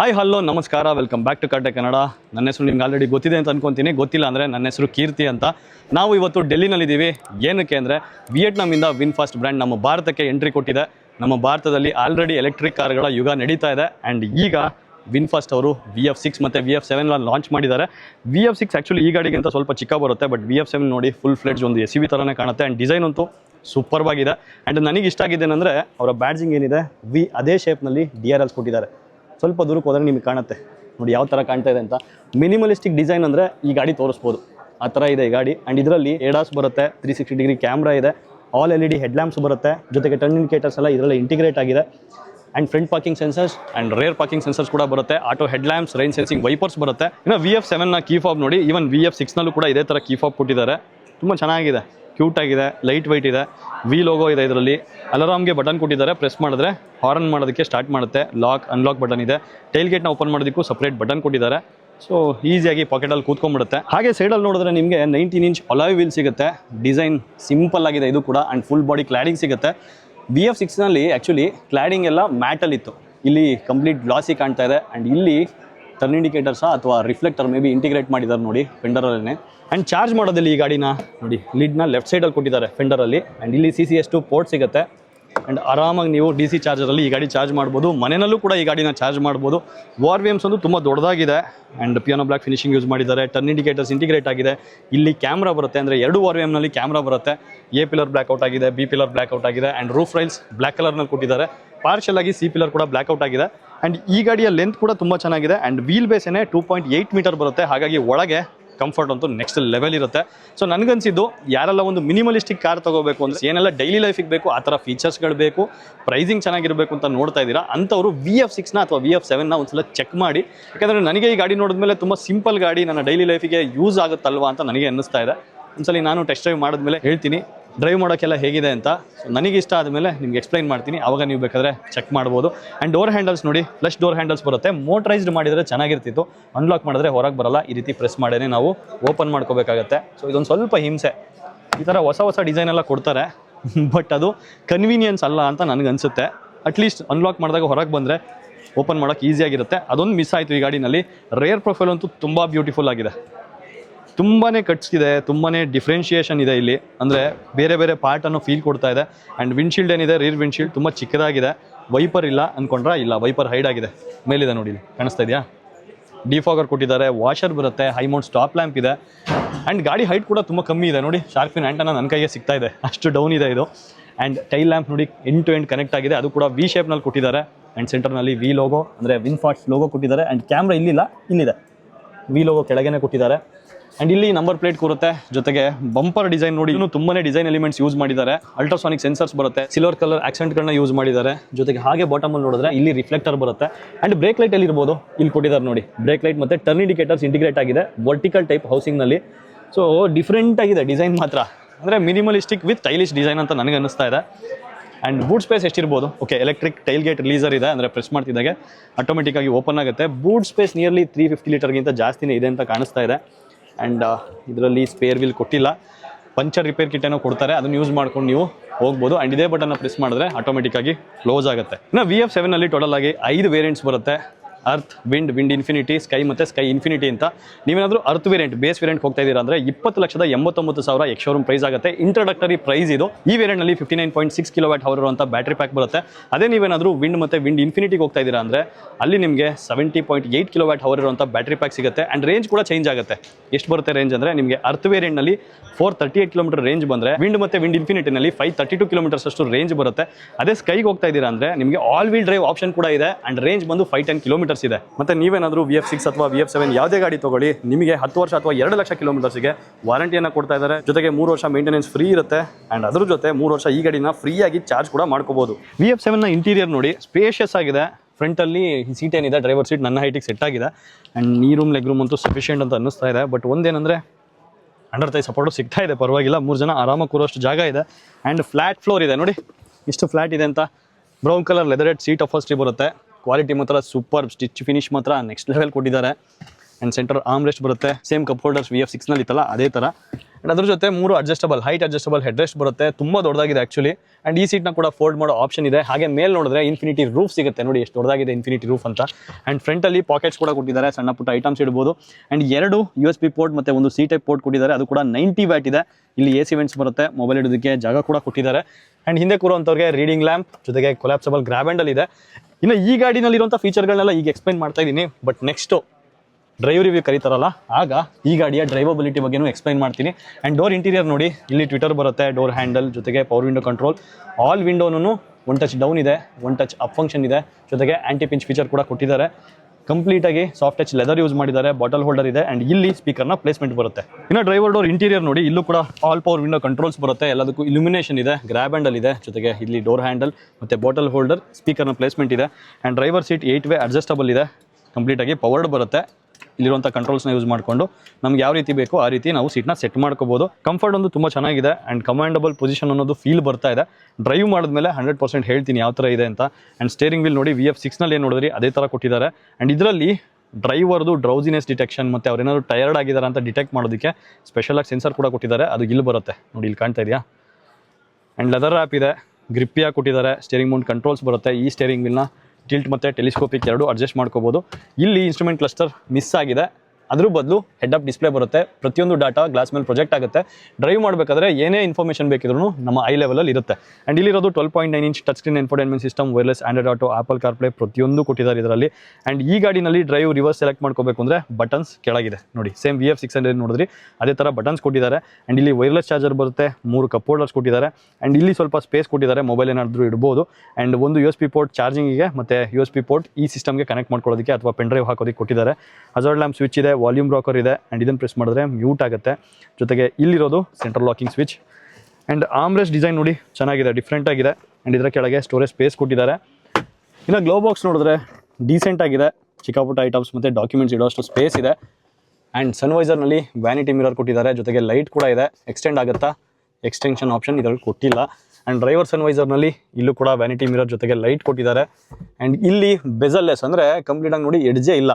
Hi hello ನಮಸ್ಕಾರ. Welcome back to Kaate Kannada ನನ್ನ ಹೆಸರು ನಿಮ್ಗೆ ಆಲ್ರೆಡಿ ಗೊತ್ತಿದೆ ಅಂತ ಅನ್ಕೊಂತೀನಿ. ಗೊತ್ತಿಲ್ಲ ಅಂದರೆ ನನ್ನ ಹೆಸರು ಕೀರ್ತಿ ಅಂತ. ನಾವು ಇವತ್ತು ಡೆಲ್ಲಿನಲ್ಲಿದ್ದೀವಿ. ಏನಕ್ಕೆ ಅಂದರೆ ವಿಯೆಟ್ನಾಮಿಂದ ವಿನ್ ಫಾಸ್ಟ್ ಬ್ರ್ಯಾಂಡ್ ನಮ್ಮ ಭಾರತಕ್ಕೆ ಎಂಟ್ರಿ ಕೊಟ್ಟಿದೆ. ನಮ್ಮ ಭಾರತದಲ್ಲಿ ಆಲ್ರೆಡಿ ಎಲೆಕ್ಟ್ರಿಕ್ ಕಾರ್ಗಳ ಯುಗ ನಡೀತಾ ಇದೆ. ಆ್ಯಂಡ್ ಈಗ ವಿನ್ ಫಾಸ್ಟ್ ಅವರು ವಿ ಎಫ್ ಸಿಕ್ಸ್ ಮತ್ತು ವಿ ಎಫ್ ಲಾಂಚ್ ಮಾಡಿದ್ದಾರೆ. ವಿ ಎಫ್ ಸಿಕ್ಸ್ ಆ್ಯಕ್ಚುಲಿ ಈ ಗಾಡಿಗಿಂತ ಸ್ವಲ್ಪ ಚಿಕ್ಕ ಬರುತ್ತೆ. ಬಟ್ ವಿ ಎಫ್ ನೋಡಿ ಫುಲ್ ಫ್ಲೆಡ್ಜ್ ಒಂದು ಎಸ್ ವಿ ಥರನೇ ಕಾಣುತ್ತೆ. ಆ್ಯಂಡ್ ಡಿಸೈನ್ ಅಂತೂ ಸೂಪರ್ವಾಗಿದೆ ಆ್ಯಂಡ್ ನನಗೆ ಇಷ್ಟ ಆಗಿದ್ದೇನೆಂದರೆ ಅವರ ಬ್ಯಾಡ್ಜಿಂಗ್ ಏನಿದೆ ವಿ ಅದೇ ಶೇಪ್ನಲ್ಲಿ ಡಿ ಆರ್ ಎಲ್ಸ್ ಕೊಟ್ಟಿದ್ದಾರೆ. ಸ್ವಲ್ಪ ದೂರಕ್ಕೆ ಹೋದರೆ ನಿಮಗೆ ಕಾಣುತ್ತೆ. ನೋಡಿ ಯಾವ ಥರ ಕಾಣ್ತಾ ಇದೆ ಅಂತ. ಮಿನಿಮಲಿಸ್ಟಿಕ್ ಡಿಸೈನ್ ಅಂದರೆ ಈ ಗಾಡಿ ತೋರಿಸ್ಬೋದು. ಆ ಥರ ಇದೆ ಈ ಗಾಡಿ. ಆ್ಯಂಡ್ ಇದರಲ್ಲಿ ಏಡಾಸ್ ಬರುತ್ತೆ ತ್ರೀ ಸಿಕ್ಸ್ಟಿ ಡಿಗ್ರಿ ಕ್ಯಾಮ್ರಾ ಇದೆ all L E D headlamps ಬರುತ್ತೆ, ಜೊತೆಗೆ ಟರ್ನ್ ಇಂಡಿಕೇಟರ್ಸ್ ಎಲ್ಲ ಇದರಲ್ಲಿ ಇಂಟಿಗ್ರೇಟ್ ಆಗಿದೆ. And front parking sensors and rear parking sensors ಕೂಡ ಬರುತ್ತೆ. Auto headlamps rain sensing wipers ಬರುತ್ತೆ. ಇನ್ನು ವಿ ಎಫ್ ಸೆವೆನ್ನ ಕೀ ಫಾಬ್ ನೋಡಿ ಈವನ್ ವಿ ಎಫ್ ಸಿಕ್ಸ್ನಲ್ಲೂ ಕೂಡ ಇದೇ ಥರ ಕೀ ಫಾಬ್ ಕೊಟ್ಟಿದ್ದಾರೆ. ತುಂಬ ಚೆನ್ನಾಗಿದೆ. ಕ್ಯೂಟ್ ಆಗಿದೆ ಲೈಟ್ ವೈಟ್ ಇದೆ ವಿ ಲೋಗೋ ಇದೆ ಇದರಲ್ಲಿ. ಅಲಾರಾಮ್ಗೆ ಬಟನ್ ಕೊಟ್ಟಿದ್ದಾರೆ ಪ್ರೆಸ್ ಮಾಡಿದ್ರೆ ಹಾರನ್ ಮಾಡೋದಕ್ಕೆ ಸ್ಟಾರ್ಟ್ ಮಾಡುತ್ತೆ. ಲಾಕ್ ಅನ್ಲಾಕ್ ಬಟನ್ ಇದೆ. ಟೈಲ್ ಗೇಟ್ನ ಓಪನ್ ಮಾಡೋದಕ್ಕೂ ಸಪ್ರೇಟ್ ಬಟನ್ ಕೊಟ್ಟಿದ್ದಾರೆ. ಸೊ ಈಸಿಯಾಗಿ ಪಾಕೆಟಲ್ಲಿ ಕೂತ್ಕೊಂಡ್ಬಿಡುತ್ತೆ. ಹಾಗೆ ಸೈಡಲ್ಲಿ ನೋಡಿದ್ರೆ ನಿಮಗೆ ನೈನ್ಟೀನ್ ಇಂಚ್ ಅಲಾಯ್ ವೀಲ್ ಸಿಗುತ್ತೆ. ಡಿಸೈನ್ ಸಿಂಪಲ್ ಆಗಿದೆ ಇದು ಕೂಡ ಆ್ಯಂಡ್ ಫುಲ್ ಬಾಡಿ ಕ್ಲಾಡಿಂಗ್ ಸಿಗುತ್ತೆ. ಬಿ ಎಫ್ ಸಿಕ್ಸ್ನಲ್ಲಿ ಆ್ಯಕ್ಚುಲಿ ಕ್ಲಾಡಿಂಗ್ ಎಲ್ಲ ಮ್ಯಾಟಲ್ಲಿತ್ತು ಇಲ್ಲಿ ಕಂಪ್ಲೀಟ್ ಗ್ಲಾಸಿ ಕಾಣ್ತಾ ಇದೆ. ಆ್ಯಂಡ್ ಇಲ್ಲಿ ಟರ್ನ್ ಇಂಡಿಕೇಟರ್ಸ ಅಥವಾ ರಿಫ್ಲೆಕ್ಟರ್ ಮೇ ಬಿ ಇಂಟಿಗ್ರೇಟ್ ಮಾಡಿದ್ದಾರೆ ನೋಡಿ ಫೆಂಡರಲ್ಲೇ ಆ್ಯಂಡ್ ಚಾರ್ಜ್ ಮಾಡೋದಲ್ಲಿ ಈ ಗಾಡಿನ ನೋಡಿ ಲೀಡ್ನ ಲೆಫ್ಟ್ ಸೈಡಲ್ಲಿ ಕೊಟ್ಟಿದ್ದಾರೆ ಫೆಂಡರಲ್ಲಿ ಆ್ಯಂಡ್ ಇಲ್ಲಿ C C S two port ಸಿಗುತ್ತೆ. ಆ್ಯಂಡ್ ಆರಾಮಾಗಿ ನೀವು ಡಿ ಸಿ ಚಾರ್ಜರಲ್ಲಿ ಈ ಗಾಡಿ ಚಾರ್ಜ್ ಮಾಡ್ಬೋದು. ಮನೆಯಲ್ಲೂ ಕೂಡ ಈ ಗಾಡಿನ ಚಾರ್ಜ್ ಮಾಡ್ಬೋದು. ವಾರ್ ವಿ ಎಮ್ಸ್ ಒಂದು ತುಂಬ ದೊಡ್ಡದಾಗಿದೆ. And piano black finishing use ಮಾಡಿದ್ದಾರೆ. ಟರ್ನ್ ಇಂಡಿಕೇಟರ್ಸ್ ಇಂಟಿಗ್ರೇಟ್ ಆಗಿದೆ. ಇಲ್ಲಿ ಕ್ಯಾಮ್ರಾ ಬರುತ್ತೆ. ಅಂದರೆ ಎರಡು ವಾರ್ ವೇಮ್ನಲ್ಲಿ ಕ್ಯಾಮ್ರಾ ಬರುತ್ತೆ. ಎ ಪಿಲರ್ ಬ್ಲ್ಯಾಕ್ ಔಟ್ ಆಗಿದೆ ಬಿ ಪಿಲರ್ ಬ್ಲ್ಯಾಕ್ ಔಟ್ ಆಗಿದೆ ಆ್ಯಂಡ್ ರೂಫ್ ರೈಲ್ಸ್ ಬ್ಲ್ಯಾಕ್ ಕಲರ್ನಲ್ಲಿ ಕೊಟ್ಟಿದ್ದಾರೆ. ಪಾರ್ಷಲ್ ಆಗಿ ಸಿ ಪಿಲ್ಲರ್ ಕೂಡ ಬ್ಲ್ಯಾಕ್ಔಟ್ ಆಗಿದೆ. ಆ್ಯಂಡ್ ಈ ಗಾಡಿಯ ಲೆಂತ್ ಕೂಡ ತುಂಬ ಚೆನ್ನಾಗಿದೆ. ಆ್ಯಂಡ್ ವೀಲ್ ಬೇಸೇನೆ ಟೂ ಪಾಯಿಂಟ್ ಏಯ್ಟ್ ಮೀಟರ್ ಬರುತ್ತೆ. ಹಾಗಾಗಿ ಒಳಗೆ ಕಂಫರ್ಟ್ ಅಂತೂ ನೆಕ್ಸ್ಟ್ ಲೆವೆಲ್ ಇರುತ್ತೆ. ಸೊ ನನಗನ್ಸಿದ್ದು ಯಾರೆಲ್ಲ ಒಂದು ಮಿನಿಮಲಿಸ್ಟಿಕ್ ಕಾರ್ ತಗೋಬೇಕು ಅಂದ್ರೆ ಏನೆಲ್ಲ ಡೈಲಿ ಲೈಫಿಗೆ ಬೇಕು, ಆ ಥರ ಫೀಚರ್ಸ್ಗಳು ಬೇಕು ಪ್ರೈಸಿಂಗ್ ಚೆನ್ನಾಗಿರಬೇಕು ಅಂತ ನೋಡ್ತಾ ಇದ್ದೀರಾ, ಅಂಥವರು ವಿ ಎಫ್ ಸಿಕ್ಸ್ನ ಅಥವಾ ವಿ ಎಫ್ ಸೆವೆನ್ನ ಒಂದ್ಸಲ ಚೆಕ್ ಮಾಡಿ. ಯಾಕಂದರೆ ನನಗೆ ಈ ಗಾಡಿ ನೋಡಿದ್ಮೇಲೆ ತುಂಬ ಸಿಂಪಲ್ ಗಾಡಿ ನನ್ನ ಡೈಲಿ ಲೈಫಿಗೆ ಯೂಸ್ ಆಗುತ್ತಲ್ವಾ ಅಂತ ನನಗೆ ಅನ್ನಿಸ್ತಾ ಇದೆ. ಒಂದ್ಸಲಿ ನಾನು ಟೆಸ್ಟ್ ಡ್ರೈವ್ ಮಾಡಿದ್ಮೇಲೆ ಹೇಳ್ತೀನಿ. ಡ್ರೈವ್ ಮಾಡೋಕ್ಕೆಲ್ಲ ಹೇಗಿದೆ ಅಂತ ಸೊ ನನಗೆ ಇಷ್ಟ ಆದಮೇಲೆ ನಿಮ್ಗೆ ಎಕ್ಸ್ಪ್ಲೈನ್ ಮಾಡ್ತೀನಿ. ಅವಾಗ ನೀವು ಬೇಕಾದರೆ ಚೆಕ್ ಮಾಡ್ಬೋದು. ಆ್ಯಂಡ್ ಡೋರ್ ಹ್ಯಾಂಡಲ್ಸ್ ನೋಡಿ ಫ್ಲಶ್ ಡೋರ್ ಹ್ಯಾಂಡಲ್ಸ್ ಬರುತ್ತೆ. ಮೋಟ್ರೈಸ್ಡ್ ಮಾಡಿದರೆ ಚೆನ್ನಾಗಿರ್ತಿತ್ತು. ಅನ್ಲಾಕ್ ಮಾಡಿದ್ರೆ ಹೊರಗೆ ಬರಲ್ಲ. ಈ ರೀತಿ ಪ್ರೆಸ್ ಮಾಡೇ ನಾವು ಓಪನ್ ಮಾಡ್ಕೋಬೇಕಾಗತ್ತೆ. ಸೊ ಇದೊಂದು ಸ್ವಲ್ಪ ಹಿಂಸೆ. ಈ ಥರ ಹೊಸ ಹೊಸ ಡಿಸೈನ್ ಎಲ್ಲ ಕೊಡ್ತಾರೆ. ಬಟ್ ಅದು ಕನ್ವೀನಿಯನ್ಸ್ ಅಲ್ಲ ಅಂತ ನನಗೆ ಅನಿಸುತ್ತೆ. ಅಟ್ಲೀಸ್ಟ್ ಅನ್ಲಾಕ್ ಮಾಡಿದಾಗ ಹೊರಗೆ ಬಂದರೆ ಓಪನ್ ಮಾಡೋಕ್ಕೆ ಈಸಿಯಾಗಿರುತ್ತೆ ಅದೊಂದು ಮಿಸ್ ಆಯಿತು ಈ ಗಾಡಿನಲ್ಲಿ. ರೇರ್ ಪ್ರೊಫೈಲ್ ಅಂತೂ ತುಂಬ ಬ್ಯೂಟಿಫುಲ್ ಆಗಿದೆ. ತುಂಬಾ ಕಟ್ಸ್ ಇದೆ ತುಂಬಾ ಡಿಫ್ರೆನ್ಷಿಯೇಷನ್ ಇದೆ ಇಲ್ಲಿ. ಅಂದರೆ ಬೇರೆ ಬೇರೆ ಪಾರ್ಟನ್ನು ಫೀಲ್ ಕೊಡ್ತಾ ಇದೆ. ಆ್ಯಂಡ್ ವಿಂಡ್ಶೀಲ್ಡ್ ಏನಿದೆ? ರೀರ್ ವಿಂಡ್ಶೀಲ್ಡ್ ತುಂಬ ಚಿಕ್ಕದಾಗಿದೆ. ವೈಪರ್ ಇಲ್ಲ ಅಂದ್ಕೊಂಡ್ರೆ ಇಲ್ಲ ವೈಪರ್ ಹೈಡ್ ಆಗಿದೆ. ಮೇಲಿದೆ ನೋಡಿ. ಕಾಣಿಸ್ತಾ ಇದೆಯಾ? ಡಿಫಾಗರ್ ಕೊಟ್ಟಿದ್ದಾರೆ ವಾಷರ್ ಬರುತ್ತೆ ಹೈ ಮೌಂಟ್ ಸ್ಟಾಪ್ ಲ್ಯಾಂಪ್ ಇದೆ. ಆ್ಯಂಡ್ ಗಾಡಿ ಹೈಟ್ ಕೂಡ ತುಂಬ ಕಮ್ಮಿ ಇದೆ ನೋಡಿ ಶಾರ್ಪಿನ್ ಆ್ಯಂಟನ ನನ್ನ ಕೈಗೆ ಸಿಗ್ತಾ ಇದೆ. ಅಷ್ಟು ಡೌನ್ ಇದೆ ಇದು. ಆ್ಯಂಡ್ ಟೈಲ್ ಲ್ಯಾಂಪ್ ನೋಡಿ ಎಂಡ್ ಟು ಎಂಡ್ ಕನೆಕ್ಟ್ ಆಗಿದೆ. ಅದು ಕೂಡ ವಿ ಶೇಪ್ನಲ್ಲಿ ಕೊಟ್ಟಿದ್ದಾರೆ. ಆ್ಯಂಡ್ ಸೆಂಟರ್ನಲ್ಲಿ ವಿ ಲೋಗೋ ಅಂದರೆ ವಿನ್ ಫಾಟ್ಸ್ ಲೋಗೋ ಕೊಟ್ಟಿದ್ದಾರೆ. ಆ್ಯಂಡ್ ಕ್ಯಾಮ್ರಾ ಇಲ್ಲಿಲ್ಲ, ಇಲ್ಲಿದೆ. ವಿ ಲೋಗೋ ಕೆಳಗೇನೆ ಕೊಟ್ಟಿದ್ದಾರೆ. ಆ್ಯಂಡ್ ಇಲ್ಲಿ ನಂಬರ್ ಪ್ಲೇಟ್ ಕೂರುತ್ತೆ. ಜೊತೆಗೆ ಬಂಪರ್ ಡಿಸೈನ್ ನೋಡಿ, ಇನ್ನು ತುಂಬಾನೇ ಡಿಸೈನ್ ಎಲಿಮೆಂಟ್ಸ್ ಯೂಸ್ ಮಾಡಿದ್ದಾರೆ. ಅಲ್ಟ್ರಾಸಾನಿಕ್ ಸೆನ್ಸರ್ಸ್ ಬರುತ್ತೆ. ಸಿಲ್ವರ್ ಕಲರ್ ಆಕ್ಸೆಂಟ್ಗಳನ್ನ ಯೂಸ್ ಮಾಡಿದ್ದಾರೆ. ಜೊತೆಗೆ ಹಾಗೆ ಬಾಟಮ್ ಅಲ್ಲಿ ನೋಡಿದ್ರೆ ಇಲ್ಲಿ ರಿಫ್ಲೆಕ್ಟರ್ ಬರುತ್ತೆ. ಅಂಡ್ ಬ್ರೇಕ್ ಲೈಟ್ ಅಲ್ಲಿ ಇರ್ಬೋದು. ಇಲ್ಲಿ ಕೊಟ್ಟಿದ್ದಾರೆ ನೋಡಿ. ಬ್ರೇಕ್ ಲೈಟ್ ಮತ್ತೆ ಟರ್ನ್ ಇಂಡಿಕೇಟರ್ಸ್ ಇಂಟಿಗ್ರೇಟ್ ಆಗಿದೆ. ವರ್ಟಿಕಲ್ ಟೈಪ್ ಹೌಸಿಂಗ್ನಲ್ಲಿ. ಸೊ ಡಿಫ್ರೆಂಟ್ ಆಗಿದೆ ಡಿಸೈನ್ ಮಾತ್ರ. ಅಂದರೆ ಮಿನಿಮಲಿಸ್ಟಿಕ್ ವಿತ್ ಸ್ಟೈಲಿಶ್ ಡಿಸೈನ್ ಅಂತ ನನಗೆ ಅನಿಸ್ತಾ ಇದೆ. And boot space ಎಷ್ಟಿರ್ಬೋದು? Okay electric tail gate releaser ಇದೆ. ಅಂದರೆ ಪ್ರೆಸ್ ಮಾಡ್ತಿದ್ದಾಗೆ. ಆಟೋಮೆಟಿಕ್ ಆಗಿ ಓಪನ್ ಆಗುತ್ತೆ. Boot space nearly three fifty ಲೀಟರ್ಗಿಂತ ಜಾಸ್ತಿನೇ ಇದೆ ಅಂತ ಕಾಣಿಸ್ತಾ ಇದೆ. ಆ್ಯಂಡ್ ಇದರಲ್ಲಿ ಸ್ಪೇರ್ ವೀಲ್ ಕೊಟ್ಟಿಲ್ಲ. ಪಂಚರ್ ರಿಪೇರ್ ಕಿಟ್ ಏನೋ ಕೊಡ್ತಾರೆ, ಅದನ್ನು ಯೂಸ್ ಮಾಡ್ಕೊಂಡು ನೀವು ಹೋಗ್ಬೋದು. ಆ್ಯಂಡ್ ಇದೇ ಬಟನ್ನ ಪ್ರೆಸ್ ಮಾಡಿದ್ರೆ ಆಟೋಮೆಟಿಕ್ಕಾಗಿ ಕ್ಲೋಸ್ ಆಗುತ್ತೆ. ಇನ್ನು ವಿ ಎಫ್ ಸೆವೆನಲ್ಲಿ ಟೋಟಲ್ ಆಗಿ ಐದು ವೇರಿಯಂಟ್ಸ್ ಬರುತ್ತೆ. Earth wind wind infinity sky ಮತ್ತು ಸ್ಕೈ ಇನ್ಫಿನಿಟಿ ಅಂತ. ನೀವೇನಾದರೂ ಅರ್ತ್ ವೇರಿಯಂಟ್ ಬೇಸ್ ವೇರಿಯಂಟ್ ಹೋಗ್ತಾ ಇದ್ದೀರಾ ಅಂದರೆ ಇಪ್ಪತ್ತು ಲಕ್ಷದ ಎಂಬತ್ತೊಂಬತ್ತು ಸಾವಿರ ಎಕ್ಸ್ ಪ್ರೈಸ್ ಆಗುತ್ತೆ. ಇಂಟ್ರಡಕ್ಟರಿ ಪ್ರೈಸ್ ಇದು. ಈ ವೇರಿಯಂಟ್ನಲ್ಲಿ fifty nine point six kilo watt ಅಂತ ಬ್ಯಾಟ್ರಿ ಪ್ಯಾಕ್ ಬರುತ್ತೆ. ಅದೇ ನೀವೇನಾದರೂ ವಿಂಡ್ ಮತ್ತು ವಿಂಡ್ ಇನ್ಫಿನಿಟಿಗೆ ಹೋಗ್ತಾ ಇದ್ದೀರಾ ಅಂದರೆ ಅಲ್ಲಿ ನಿಮಗೆ seventy point eight kilo watt ಇರುವಂಥ ಬ್ಯಾಟ್ರಿ ಪ್ಯಾಕ್ ಸಿಗುತ್ತೆ. ಆ್ಯಂಡ್ ರೇಂಜ್ ಕೂಡ ಚೇಂಜ್ ಆಗುತ್ತೆ. ಎಷ್ಟು ಬರುತ್ತೆ ರೇಂಜ್ ಅಂದರೆ ನಿಮಗೆ earth ವೇರಿಯಂಟ್ನಲ್ಲಿ four thirty eight kilometre range ಬಂದರೆ ವಿಂಡ್ ಮತ್ತು ವಿಂಡ್ ಇನ್ಫಿನಿಟಿನಲ್ಲಿ ಫೈವ್ ತರ್ಟಿ ಟು ಕಿಲೋಮೀಟರ್ಸ್ ಅಷ್ಟು ರೇಂಜ್ ಬರುತ್ತೆ. ಅದೇ ಸ್ಕೈಗೆ ಹೋಗ್ತಾ ಇದ್ದೀರಾ ಅಂದರೆ ನಿಮಗೆ ಆಲ್ ವೀಲ್ ಡ್ರೈವ್ ಆಪ್ಷನ್ ಕೂಡ ಇದೆ. ಆ್ಯಂಡ್ ರೇಂಜ್ ಬಂದು ಫೈವ್ ಟೆನ್ ಕಿಲೋಮೀಟರ್ಸ್ ಇದೆ. ಮತ್ತೆ ನೀವೇನಾದರೂ ವಿ ಎಫ್ ಸಿಕ್ಸ್ ಅಥವಾ ವಿ ಎಫ್ ಸೆವೆನ್ ಯಾವುದೇ ಗಾಡಿ ತಗೊಳ್ಳಿ, ನಿಮಗೆ ಹತ್ತು ವರ್ಷ ಅಥವಾ ಎರಡು ಲಕ್ಷ ಕಿಲೋಮೀಟರ್ಸ್ಗೆ ವಾರಂಟಿಯನ್ನು ಕೊಡ್ತಾ ಇದ್ದಾರೆ. ಜೊತೆಗೆ ಮೂರು ವರ್ಷ ಮೇಂಟೆನೆನ್ಸ್ ಫ್ರೀ ಇರುತ್ತೆ. ಆ್ಯಂಡ್ ಅದ್ರ ಜೊತೆ ಮೂರು ವರ್ಷ ಈ ಗಾಡಿನ ಫ್ರೀಯಾಗಿ ಚಾರ್ಜ್ ಕೂಡ ಮಾಡ್ಕೋಬೋದು. ವಿ ಎಫ್ ಸೆವೆನ್ನ ಇಂಟೀರಿಯರ್ ನೋಡಿ ಸ್ಪೇಷಿಯಸ್ ಆಗಿದೆ. ಫ್ರಂಟಲ್ಲಿ ಸೀಟ್ ಏನಿದೆ ಡ್ರೈವರ್ ಸೀಟ್ ನನ್ನ ಹೈಟಿಗೆ ಸೆಟ್ ಆಗಿದೆ. And knee room leg room ಅಂತೂ ಸಫಿಷಿಯೆಂಟ್ ಅಂತ ಅನ್ನಿಸ್ತಾ ಇದೆ. ಬಟ್ ಒಂದೇನಂದರೆ ಅಂಡರ್ ತೈ ಸಪೋರ್ಟು ಸಿಗ್ತಾ ಇದೆ, ಪರವಾಗಿಲ್ಲ. ಮೂರು ಜನ ಆರಾಮಾಗಿ ಕೂರೋಷ್ಟು ಜಾಗ ಇದೆ. ಆ್ಯಂಡ್ ಫ್ಲ್ಯಾಟ್ ಫ್ಲೋರ್ ಇದೆ. ನೋಡಿ, ಇಷ್ಟು ಫ್ಲ್ಯಾಟ್ ಇದೆ ಅಂತ. Brown colour leathered seat upholstery ಬರುತ್ತೆ. ಕ್ವಾಲಿಟಿ ಮಾತ್ರ ಸೂಪರ್ ಸ್ಟಿಚ್ ಫಿನಿಶ್ ಮಾತ್ರ ನೆಕ್ಸ್ಟ್ ಲೆವೆಲ್ ಕೊಟ್ಟಿದ್ದಾರೆ. ಆ್ಯಂಡ್ ಸೆಂಟರ್ ಆಮ್ ರೆಸ್ಟ್ ಬರುತ್ತೆ. Same cup holders V F ಸಿಕ್ಸ್ನಲ್ಲಿ ಇತ್ತಲ್ಲ ಅದೇ ಥರ ಆ್ಯಂಡ್ ಅದ್ರ ಜೊತೆ ಮೂರು adjustable height adjustable head rest ಬರುತ್ತೆ. ತುಂಬ ದೊಡ್ಡದಾಗಿದೆ ಆ್ಯಕ್ಚುಲಿ ಆ್ಯಂಡ್ ಈ ಸೀಟ್ನ ಕೂಡ ಫೋಲ್ಡ್ ಮಾಡೋ ಆಪ್ಷನ್ ಇದೆ. ಹಾಗೆ ಮೇಲೆ ನೋಡಿದ್ರೆ ಇನ್ಫಿನಿಟಿ ರೂಫ್ ಸಿಗುತ್ತೆ. ನೋಡಿ ಎಷ್ಟು ದೊಡ್ಡದಾಗಿದೆ ಇನ್ಫಿನಿಟಿ ರೂಫ್ ಅಂತ. ಆ್ಯಂಡ್ ಫ್ರಂಟಲ್ಲಿ ಪಾಕೆಟ್ಸ್ ಕೂಡ ಕೊಟ್ಟಿದ್ದಾರೆ. ಸಣ್ಣ ಪುಟ್ಟ ಐಟಮ್ಸ್ ಇಡ್ಬೋದು. ಆ್ಯಂಡ್ ಎರಡು ಯು ಎಸ್ ಪಿ ಪೋರ್ಟ್ ಮತ್ತು ಒಂದು ಸಿ ಟೈಪ್ ಪೋರ್ಟ್ ಕೊಟ್ಟಿದ್ದಾರೆ. ಅದು ಕೂಡ ನೈಂಟಿ ವ್ಯಾಟ್ ಇದೆ. ಇಲ್ಲಿ ಎ ಸಿ ವೆಂಟ್ಸ್ ಬರುತ್ತೆ. ಮೊಬೈಲ್ ಇಡೋದಕ್ಕೆ ಜಾಗ ಕೂಡ ಕೊಟ್ಟಿದ್ದಾರೆ. ಆ್ಯಂಡ್ ಹಿಂದೆ ಕೂರುವಂಥವ್ರಿಗೆ ರೀಡಿಂಗ್ ಲ್ಯಾಂಪ್ ಜೊತೆಗೆ ಕೊಲಾಪ್ಸಬಲ್ ಹ್ಯಾಂಡಲ್ ಇದೆ. ಇನ್ನು ಈ ಗಾಡಿನಲ್ಲಿರುವಂಥ ಫೀಚರ್ಗಳನ್ನೆಲ್ಲ ಈಗ ಎಕ್ಸ್ಪ್ಲೈನ್ ಮಾಡ್ತಾ ಇದ್ದೀನಿ. ಬಟ್ ನೆಕ್ಸ್ಟು ಡ್ರೈವ್ ರಿವ್ಯೂ ಕರೀತಾರಲ್ಲ, ಆಗ ಈ ಗಾಡಿಯ ಡ್ರೈವಬಿಲಿಟಿ ಬಗ್ಗೆನೂ ಎಕ್ಸ್ಪ್ಲೈನ್ ಮಾಡ್ತೀನಿ. ಆ್ಯಂಡ್ ಡೋರ್ ಇಂಟೀರಿಯರ್ ನೋಡಿ, ಇಲ್ಲಿ ಟ್ವಿಟರ್ ಬರುತ್ತೆ ಡೋರ್ ಹ್ಯಾಂಡಲ್ ಜೊತೆಗೆ ಪವರ್ ವಿಂಡೋ ಕಂಟ್ರೋಲ್ ಆಲ್ ವಿಂಡೋನು ಒನ್ ಟಚ್ ಡೌನ್ ಇದೆ ಒನ್ ಟಚ್ ಅಪ್ ಫಂಕ್ಷನ್ ಇದೆ, ಜೊತೆಗೆ ಆ್ಯಂಟಿ ಪಿಂಚ್ ಫೀಚರ್ ಕೂಡ ಕೊಟ್ಟಿದ್ದಾರೆ. ಕಂಪ್ಲೀಟಾಗಿ ಸಾಫ್ಟ್ ಟಚ್ ಲೆದರ್ ಯೂಸ್ ಮಾಡಿದ್ದಾರೆ ಬಾಟಲ್ ಹೋಲ್ಡರ್ ಇದೆ ಆ್ಯಂಡ್ ಇಲ್ಲಿ ಸ್ಪೀಕರ್ನ ಪ್ಲೇಸ್ಮೆಂಟ್ ಬರುತ್ತೆ. ಇನ್ನು ಡ್ರೈವರ್ ಡೋರ್ ಇಂಟೀರಿಯರ್ ನೋಡಿ, ಇಲ್ಲೂ ಕೂಡ ಆಲ್ ಪವರ್ ವಿಂಡೋ ಕಂಟ್ರೋಲ್ಸ್ ಬರುತ್ತೆ, ಎಲ್ಲದಕ್ಕೂ ಇಲ್ಯುಮಿನೇಷನ್ ಇದೆ ಗ್ರ್ಯಾಬ್ ಹ್ಯಾಂಡಲ್ ಇದೆ, ಜೊತೆಗೆ ಇಲ್ಲಿ ಡೋರ್ ಹ್ಯಾಂಡಲ್ ಮತ್ತು ಬಾಟಲ್ ಹೋಲ್ಡರ್ ಸ್ಪೀಕರ್ನ ಪ್ಲೇಸ್ಮೆಂಟ್ ಇದೆ. And driver seat eight way adjustable ಇದೆ ಕಂಪ್ಲೀಟಾಗಿ ಪವರ್ಡ್ ಬರುತ್ತೆ. ಇಲ್ಲಿರುವಂಥ ಕಂಟ್ರೋಲ್ಸ್ನ ಯೂಸ್ ಮಾಡಿಕೊಂಡು ನಮ್ಗೆ ಯಾವ ರೀತಿ ಬೇಕೋ ಆ ರೀತಿ ನಾವು ಸೀಟ್ನ ಸೆಟ್ ಮಾಡ್ಕೋಬೋದು. ಕಂಫರ್ಟ್ ಒಂದು ತುಂಬ ಚೆನ್ನಾಗಿದೆ ಆ್ಯಂಡ್ ಕಮಾಂಡಬಲ್ ಪೊಸಿಷನ್ ಅನ್ನೋದು ಫೀಲ್ ಬರ್ತಾ ಇದೆ. ಡ್ರೈವ್ ಮಾಡಿದ್ಮೇಲೆ ಹಂಡ್ರೆಡ್ ಪರ್ಸೆಂಟ್ ಹೇಳ್ತೀನಿ ಯಾವ ಥರ ಇದೆ ಅಂತ. ಆ್ಯಂಡ್ ಸ್ಟೇರಿಂಗ್ ವೀಲ್ ನೋಡಿ ವಿ ಎಫ್ ಸಿಕ್ಸ್ನಲ್ಲಿ ಏನು ನೋಡಿದ್ರಿ? ಅದೇ ಥರ ಕೊಟ್ಟಿದ್ದಾರೆ. ಆ್ಯಂಡ್ ಇದರಲ್ಲಿ ಡ್ರೈವರ್ದು ಡ್ರೌಸಿನೆಸ್ ಡಿಟೆಕ್ಷನ್ ಮತ್ತು ಅವ್ರೇನಾದ್ರು ಟಯರ್ಡ್ ಆಗಿದ್ದಾರೆ ಅಂತ ಡಿಟೆಕ್ಟ್ ಮಾಡೋದಕ್ಕೆ ಸ್ಪೆಷಲಾಗಿ ಸೆನ್ಸರ್ ಕೂಡ ಕೊಟ್ಟಿದ್ದಾರೆ. ಅದು ಇಲ್ಲಿ ಬರುತ್ತೆ. ನೋಡಿ, ಇಲ್ಲಿ ಕಾಣ್ತಾ ಇದೆಯಾ? ಆ್ಯಂಡ್ ಲೆದರ್ ಆ್ಯಪ್ ಇದೆ. ಗ್ರಿಪ್ಪಿಯಾಗಿ ಕೊಟ್ಟಿದ್ದಾರೆ. ಸ್ಟೇರಿಂಗ್ ಮೌಂಟ್ ಕಂಟ್ರೋಲ್ಸ್ ಬರುತ್ತೆ ಈ ಸ್ಟೇರಿಂಗ್ ವೀಲ್ನ ಟಿಲ್ಟ್ ಮತ್ತು ಟೆಲಿಸ್ಕೋಪಿಕ್ ಎರಡು ಅಡ್ಜಸ್ಟ್ ಮಾಡ್ಕೋಬೋದು. ಇಲ್ಲಿ ಇನ್ಸ್ಟ್ರೂಮೆಂಟ್ ಕ್ಲಸ್ಟರ್ ಮಿಸ್ ಆಗಿದೆ. ಅದ್ರ ಬದಲು ಹೆಡ್ ಅಪ್ ಡಿಸ್ಪ್ಲೇ ಬರುತ್ತೆ. ಪ್ರತಿಯೊಂದು ಡಾಟಾ ಗ್ಲಾಸ್ ಮೇಲೆ ಪ್ರೊಜೆಕ್ಟ್ ಆಗುತ್ತೆ. ಡ್ರೈವ್ ಮಾಡಬೇಕಾದ್ರೆ ಏನೇ ಇನ್ಫಾರ್ಮೇಷನ್ ಬೇಕಿದ್ರು ನಮ್ಮ ಐ ಲೆವೆಲಲ್ಲಿ ಇರುತ್ತೆ. ಆ್ಯಂಡ್ ಇಲ್ಲಿರೋದು twelve point nine inch touch screen entertainment system wireless Android Auto Apple CarPlay ಪ್ರತಿಯೊಂದು ಕೊಟ್ಟಿದ್ದಾರೆ ಇದರಲ್ಲಿ. ಆ್ಯಂಡ್ ಈ ಗಾಡಿನಲ್ಲಿ ಡ್ರೈವ್ ರಿವರ್ಸ್ ಸೆಲೆಕ್ಟ್ ಮಾಡ್ಕೋಬೇಕು ಅಂದರೆ ಬಟನ್ಸ್ ಕೆಳಗಿದೆ. ನೋಡಿ same V F six hundred ನೋಡಿದ್ರಿ? ಅದೇ ಥರ ಬಟನ್ಸ್ ಕೊಟ್ಟಿದ್ದಾರೆ. ಆ್ಯಂಡ್ ಇಲ್ಲಿ ವೈರ್ಲೆಸ್ ಚಾರ್ಜರ್ ಬರುತ್ತೆ, ಮೂರು ಕಪ್ ಹೋಲ್ಡರ್ಸ್ ಕೊಟ್ಟಿದ್ದಾರೆ. ಆ್ಯಂಡ್ ಇಲ್ಲಿ ಸ್ವಲ್ಪ ಸ್ಪೇಸ್ ಕೊಟ್ಟಿದ್ದಾರೆ ಮೊಬೈಲ್ ಏನಾದರೂ ಇಡ್ಬೋದು. ಆ್ಯಂಡ್ ಒಂದು ಯು ಎಸ್ ಪಿ ಪೋರ್ಟ್ ಚಾರ್ಜಿಂಗಿಗೆ ಮತ್ತು ಯು ಎಸ್ ಪಿ ಪೋರ್ಟ್ ಈ ಸಿಸ್ಟಮ್ಗೆ ಕನೆಕ್ಟ್ ಮಾಡ್ಕೊಳ್ಳೋದಕ್ಕೆ ಅಥವಾ ಪೆನ್ ಡ್ರೈವ್ ಹಾಕೋದಕ್ಕೆ ಕೊಟ್ಟಿದ್ದಾರೆ. ಹಜಾರ್ಡ್ ಲ್ಯಾಂಪ್ ಸ್ವಿಚ್ ಇದೆ ವಾಲ್ಯೂಮ್ ಬ್ರಾಕರ್ ಇದೆ ಆ್ಯಂಡ್ ಇದನ್ನು ಪ್ರೆಸ್ ಮಾಡಿದ್ರೆ ಮ್ಯೂಟ್ ಆಗುತ್ತೆ. ಜೊತೆಗೆ ಇಲ್ಲಿರೋದು central locking switch and armrest design ನೋಡಿ ಚೆನ್ನಾಗಿದೆ ಡಿಫ್ರೆಂಟ್ ಆಗಿದೆ. ಆ್ಯಂಡ್ ಇದರ ಕೆಳಗೆ ಸ್ಟೋರೇಜ್ ಸ್ಪೇಸ್ ಕೊಟ್ಟಿದ್ದಾರೆ. ಇನ್ನು ಗ್ಲೋ ಬಾಕ್ಸ್ ನೋಡಿದ್ರೆ ಡೀಸೆಂಟ್ ಆಗಿದೆ. ಚಿಕ್ಕಪುಟ್ಟ ಐಟಮ್ಸ್ ಮತ್ತು ಡಾಕ್ಯುಮೆಂಟ್ಸ್ ಇಡೋಷ್ಟು ಸ್ಪೇಸ್ ಇದೆ. ಆ್ಯಂಡ್ ಸನ್ವೈಸರ್ನಲ್ಲಿ ವ್ಯಾನಿಟಿ ಮಿರರ್ ಕೊಟ್ಟಿದ್ದಾರೆ. ಜೊತೆಗೆ ಲೈಟ್ ಕೂಡ ಇದೆ. ಎಕ್ಸ್ಟೆಂಡ್ ಆಗುತ್ತಾ? ಎಕ್ಸ್ಟೆನ್ಷನ್ ಆಪ್ಷನ್ ಇದರಲ್ಲಿ ಕೊಟ್ಟಿಲ್ಲ. ಆ್ಯಂಡ್ ಡ್ರೈವರ್ ಸನ್ವೈಸರ್ನಲ್ಲಿ ಇಲ್ಲೂ ಕೂಡ ವ್ಯಾನಿಟಿ ಮಿರರ್ ಜೊತೆಗೆ ಲೈಟ್ ಕೊಟ್ಟಿದ್ದಾರೆ. ಆ್ಯಂಡ್ ಇಲ್ಲಿ ಬೆಸಲ್ಲೆಸ್ ಅಂದರೆ ಕಂಪ್ಲೀಟಾಗಿ ನೋಡಿ ಎಡ್ಜೇ ಇಲ್ಲ.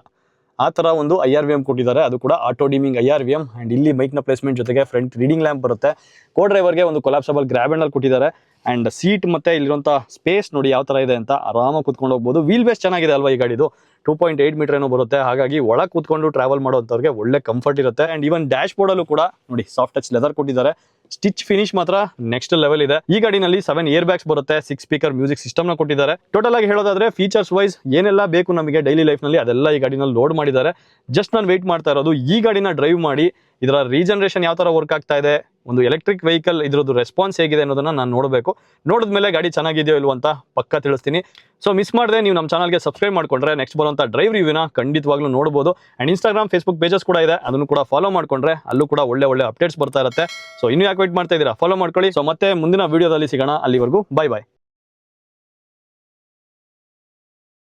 ಆ ಥರ ಒಂದು ಐ ಆರ್ ವಿ ಎಂ ಕೊಟ್ಟಿದ್ದಾರೆ. ಅದು ಕೂಡ auto dimming I R V M and ಇಲ್ಲಿ ಮೈಕ್ನ ಪ್ಲೇಸ್ಮೆಂಟ್ ಜೊತೆಗೆ ಫ್ರಂಟ್ ರೀಡಿಂಗ್ ಲ್ಯಾಂಪ್ ಬರುತ್ತೆ. ಕೋ ಡ್ರೈವರ್ಗೆ ಒಂದು ಕೊಲಾಪ್ಸಬಲ್ ಗ್ರ್ಯಾಬ್ ಹ್ಯಾಂಡಲ್ ಕೊಟ್ಟಿದ್ದಾರೆ. ಆ್ಯಂಡ್ ಸೀಟ್ ಮತ್ತೆ ಇಲ್ಲಿರುವಂಥ ಸ್ಪೇಸ್ ನೋಡಿ ಯಾವ ತರ ಇದೆ ಅಂತ ಆರಾಮಾಗಿ ಕೂತ್ಕೊಂಡು ಹೋಗ್ಬೋದು. ವೀಲ್ ಬೇಸ್ ಚೆನ್ನಾಗಿದೆ ಅಲ್ವಾ ಈ ಗಾಡಿದು? ಟೂ ಪಾಯಿಂಟ್ ಏಯ್ಟ್ ಮೀಟರ್ ಏನೋ ಬರುತ್ತೆ. ಹಾಗಾಗಿ ಒಳಗೆ ಕೂತ್ಕೊಂಡು ಟ್ರಾವೆಲ್ ಮಾಡೋಂಥವ್ರಿಗೆ ಒಳ್ಳೆ ಕಂಫರ್ಟ್ ಇರುತ್ತೆ. ಆ್ಯಂಡ್ ಈವನ್ ಡ್ಯಾಶ್ ಬೋರ್ಡಲ್ಲೂ ಕೂಡ ನೋಡಿ ಸಾಫ್ಟ್ ಟಚ್ ಲೆದರ್ ಕೊಟ್ಟಿದ್ದಾರೆ. ಸ್ಟಿಚ್ ಫಿನಿಶ್ ಮಾತ್ರ ನೆಕ್ಸ್ಟ್ ಲೆವೆಲ್ ಇದೆ. ಈ ಗಾಡಿನಲ್ಲಿ ಸೆವೆನ್ ಇಯರ್ ಬ್ಯಾಗ್ಸ್ ಬರುತ್ತೆ ಸಿಕ್ಸ್ ಸ್ಪೀಕರ್ ಮ್ಯೂಸಿಕ್ ಸಿಸ್ಟಮ್ನ ಕೊಟ್ಟಿದ್ದಾರೆ. ಟೋಟಲ್ ಆಗಿ ಹೇಳೋದಾದ್ರೆ ಫೀಚರ್ಸ್ ವೈಸ್ ಏನೆಲ್ಲ ಬೇಕು ನಮಗೆ ಡೈಲಿ ಲೈಫ್ನಲ್ಲಿ ಅದೆಲ್ಲ ಈ ಗಾಡಿನಲ್ಲಿ ಲೋಡ್ ಮಾಡಿದ್ದಾರೆ. ಜಸ್ಟ್ ನಾನು ವೆಯ್ಟ್ ಮಾಡ್ತಾ ಇರೋದು, ಈ ಗಾಡಿನ ಡ್ರೈವ್ ಮಾಡಿ, ಇದರ ರೀಜನರೇಷನ್ ಯಾವ ತರ ವರ್ಕ್ ಆಗ್ತಾ ಇದೆ ಒಂದು ಎಲೆಕ್ಟ್ರಿಕ್ ವೆಹಿಕಲ್ ಇದ್ರದ್ದು ರೆಸ್ಪಾನ್ಸ್ ಹೇಗಿದೆ ಅನ್ನೋದನ್ನ ನಾನು ನೋಡಬೇಕು. ನೋಡಿದ್ಮೇಲೆ ಗಾಡಿ ಚೆನ್ನಾಗಿದೆಯೋ ಇಲ್ವೋ ಅಂತ ಪಕ್ಕ ತಿಳಿಸ್ತೀನಿ. ಸೊ ಮಿಸ್ ಮಾಡದೆ, ನೀವು ನಮ್ಮ ಚಾನಲ್ಗೆ ಸಬ್ಸ್ಕ್ರೈಬ್ ಮಾಡ್ಕೊಂಡ್ರೆ ನೆಕ್ಸ್ಟ್ ಬರುವಂಥ ಡ್ರೈವ್ ರಿವ್ಯೂನ ಖಂಡಿತವಾಗ್ಲೂ ನೋಡ್ಬೋದು. ಆ್ಯಂಡ್ ಇನ್ಸ್ಟಾಗ್ರಾಮ್ ಫೇಸ್ಬುಕ್ ಪೇಜಸ್ ಕೂಡ ಇದೆ. ಅದನ್ನು ಕೂಡ ಫಾಲೋ ಮಾಡ್ಕೊಂಡ್ರೆ ಅಲ್ಲೂ ಕೂಡ ಒಳ್ಳೆ ಒಳ್ಳೆ ಅಪ್ಡೇಟ್ಸ್ ಬರ್ತಾ ಇರುತ್ತೆ. ಸೊ ಇನ್ನೂ ಯಾಕೆ ವೇಟ್ ಮಾಡ್ತಾ ಇದ್ದೀರಾ? ಫಾಲೋ ಮಾಡ್ಕೊಳ್ಳಿ. ಸೊ ಮತ್ತೆ ಮುಂದಿನ ವಿಡಿಯೋದಲ್ಲಿ ಸಿಗೋಣ. ಅಲ್ಲಿವರೆಗೂ ಬೈ ಬಾಯ್